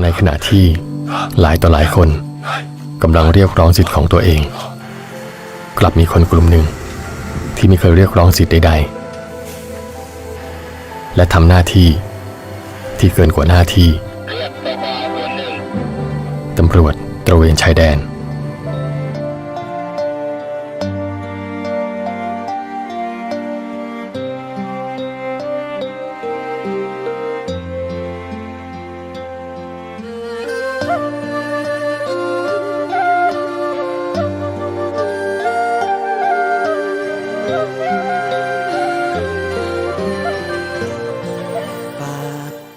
ในขณะที่หลายต่อหลายคนกำลังเรียกร้องสิทธิ์ของตัวเอง กลับมีคนกลุ่มหนึ่ง ที่ไม่เคยเรียกร้องสิทธิ์ใดๆ และทำหน้าที่ที่เกินกว่าหน้าที่ตำรวจตระเวนชายแดน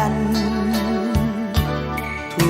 น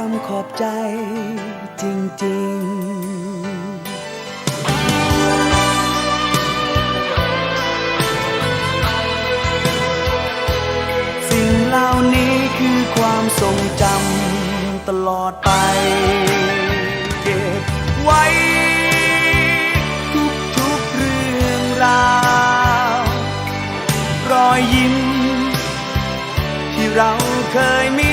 คำขอบใจจริงๆสิ่งเหล่านี้คือความทรงจำตลอดไป เก็บไว้ ทุกทุกเรื่องราว รอยยิ้ม ที่เราเคยมี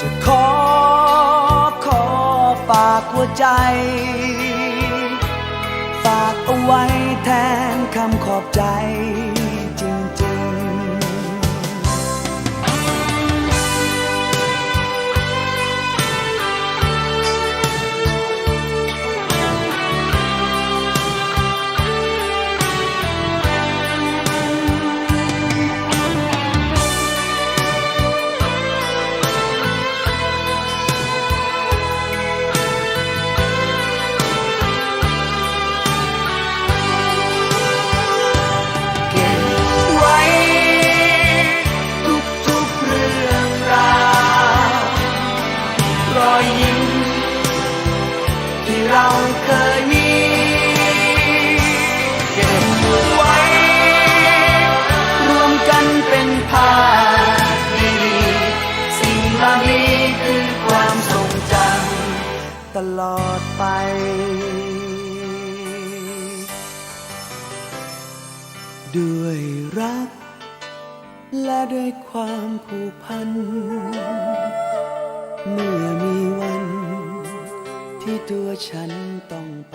จะขอขอฝากหัวใจ เราเคยมีเก็บไว้ รวมกันเป็นภาพดีสิ่งเหล่านี้คือความทรงจำตลอดไปด้วยรัก และด้วยความผูกพัน เมื่อมีวัน ที่ตัวฉันต้องไป